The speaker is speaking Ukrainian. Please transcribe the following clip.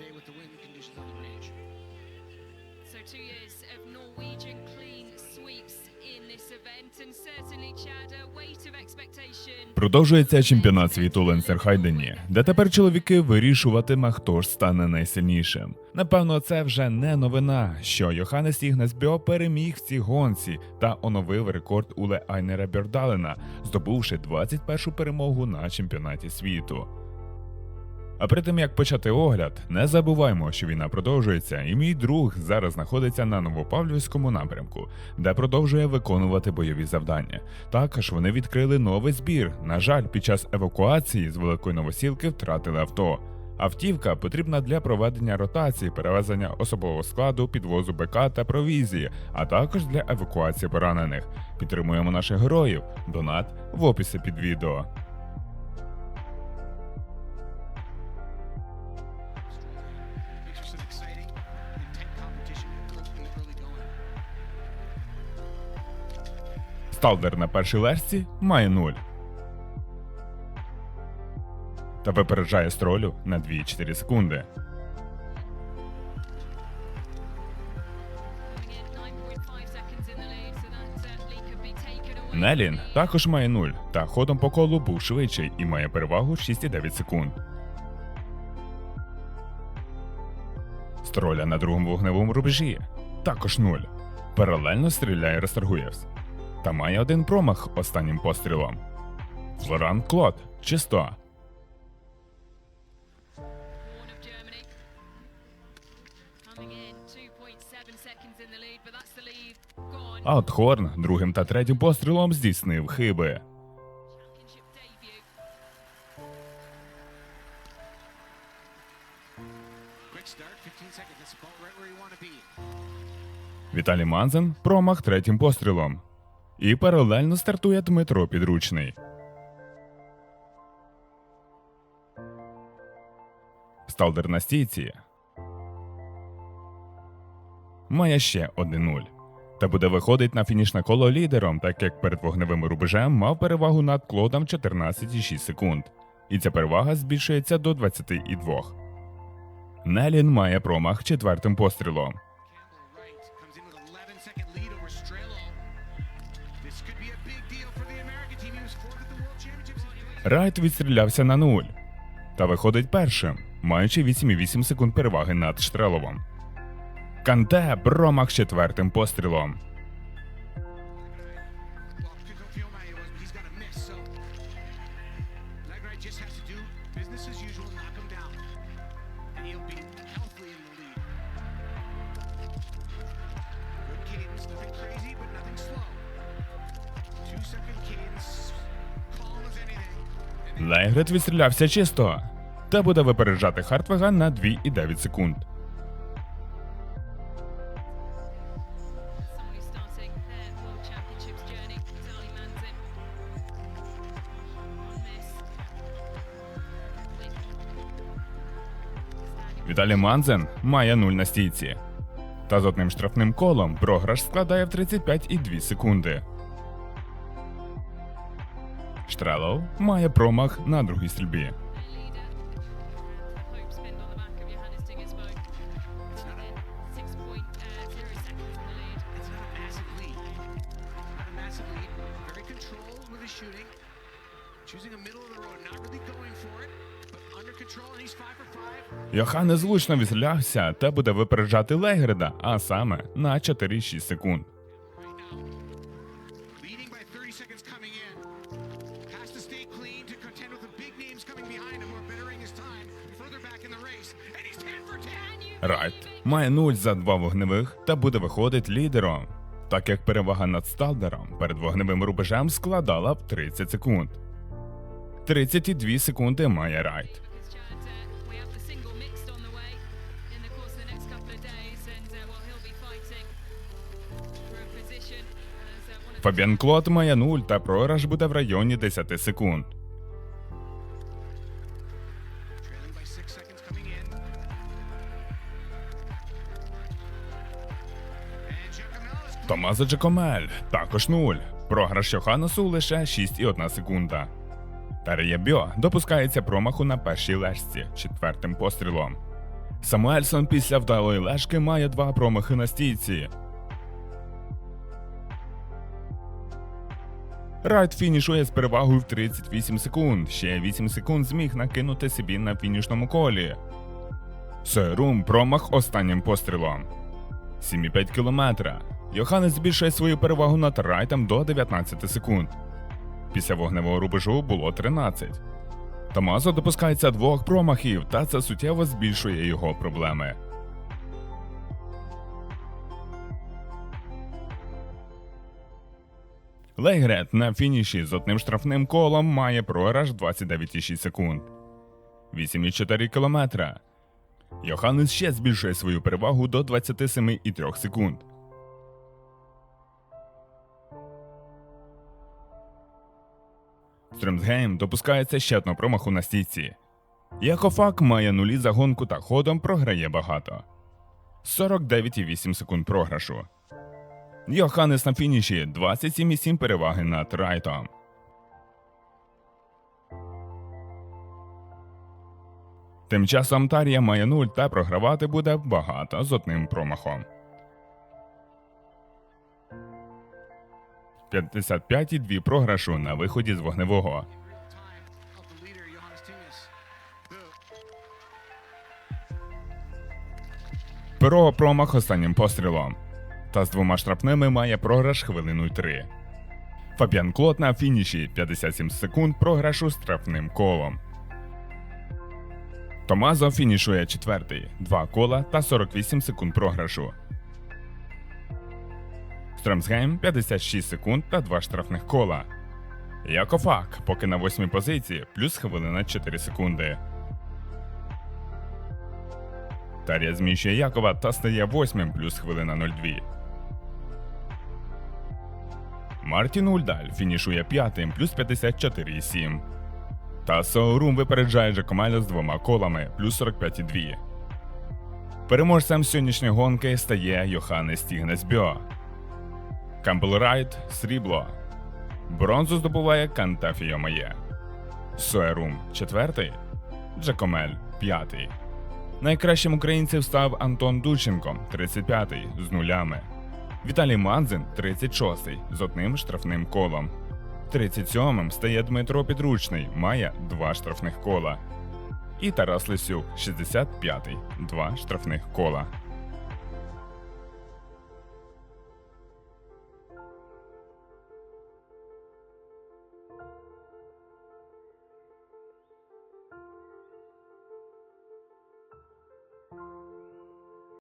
today with the wind conditions on the range. So two years of Norwegian clean sweeps in this event, and certainly Chad, a weight of expectation. Продовжується чемпіонат світу Ленсерхайдені, де тепер чоловіки вирішуватиме, хто ж стане найсильнішим. Напевно, це вже не новина, що Йоханнес Ігнесбьо переміг в цій гонці та оновив рекорд Уле Айнера Бьордалена, здобувши 21-шу перемогу на чемпіонаті світу. А перед тим як почати огляд, не забуваймо, що війна продовжується, і мій друг зараз знаходиться на Новопавлівському напрямку, де продовжує виконувати бойові завдання. Також вони відкрили новий збір. На жаль, під час евакуації з великої новосілки втратили авто. Автівка потрібна для проведення ротації, перевезення особового складу, підвозу БК та провізії, а також для евакуації поранених. Підтримуємо наших героїв. Донат в описі під відео. Сталдер на першій лежці має 0. Та випереджає стролю на 2,4 секунди. Coming in 9.5 seconds in the lead, so that lead could be taken away. Нелін також має 0, та ходом по колу був швидший і має перевагу 6,9 секунд. Строля на другому вогневому рубежі також 0. Паралельно стріляє Рестаргуєвс. Та має один промах останнім пострілом. Флоран Клод чисто. Horn of Germany. Coming in 2.7 seconds in the lead, but that's the lead gone. А от Хорн другим та третім пострілом здійснив хиби. Championship debut. Quick start, 15 seconds. That's about right where you want to be. Віталій Манзен промах третім пострілом. І паралельно стартує Дмитро Підручний. Сталдер на стійці. Має ще 1-0. Та буде виходить на фінішне коло лідером, так як перед вогневим рубежем мав перевагу над Клодом 14,6 секунд. І ця перевага збільшується до 22. Нелін має промах четвертим пострілом. Райт відстрілявся на нуль та виходить першим, маючи 8,8 секунд переваги над Штреловом. Канте промах четвертим пострілом. Лейгрет відстрілявся чисто та буде випереджати Хартвега на 2,9 секунд. Віталій Манзен має 0 на стійці. Та з одним штрафним колом програш складає в 35,2 секунди. Штрелов має промах на другій стрільбі. their leader. Hope spinned on the back of Johannes Dingesbo. Coming in Райт має 0 за два вогневих та буде виходить лідером, так як перевага над Сталдером перед вогневим рубежем складала б 30 секунд. 32 секунди має Райт. Фабіан Клод має 0 та програш буде в районі 10 секунд. Томазо Джекомель також 0. Програш Йоханнесу лише 6,1 секунда. Тарія Бьо допускається промаху на першій лежці четвертим пострілом. Самуельсон після вдалої лежки має два промахи на стійці. Райт фінішує з перевагою в 38 секунд. Ще 8 секунд зміг накинути собі на фінішному колі. Сойрум промах останнім пострілом. 7,5 кілометра. Йоханнес збільшує свою перевагу над Райтом до 19 секунд. Після вогневого рубежу було 13. Томазо допускається двох промахів, та це суттєво збільшує його проблеми. Лейгрет на фініші з одним штрафним колом має програш 29,6 секунд. 8,4 кілометра. Йоханнес ще збільшує свою перевагу до 27,3 секунд. Стрімсгейм допускається ще одного промаху на стійці. Якофак має нулі за гонку та ходом програє багато. 49,8 секунд програшу. Йоханнес на фініші 27,7 переваги над Райтом. Тим часом Тарія має 0 та програвати буде багато з одним промахом. 55,2 програшу на виході з вогневого. Перо промах останнім пострілом. Та з двома штрафними має програш хвилину й 3. Фабіан Клот на фініші 57 секунд програшу штрафним колом. Томазо фінішує четвертий, 2 кола та 48 секунд програшу. Стремсгейм 56 секунд та 2 штрафних кола. Якофак поки на восьмій позиції, плюс хвилина 4 секунди. Тарія зміщує Якова та стає восьмим плюс хвилина 02. Мартін Ульдаль фінішує п'ятим плюс 54,7. Та Соурум випереджає Жакомаля з двома колами плюс 45,2. Переможцем сьогоднішньої гонки стає Йоханнес Тігнес. Кампбел Райт срібло. Бронзу здобуває Кантафіо Має. Соерум четвертий. Джакомель п'ятий. Найкращим українцем став Антон Дученко, 35-й, з нулями. Віталій Манзин, 36-й, з одним штрафним колом. 37-м стає Дмитро Підручний, має два штрафних кола. І Тарас Лисюк, 65-й, два штрафних кола.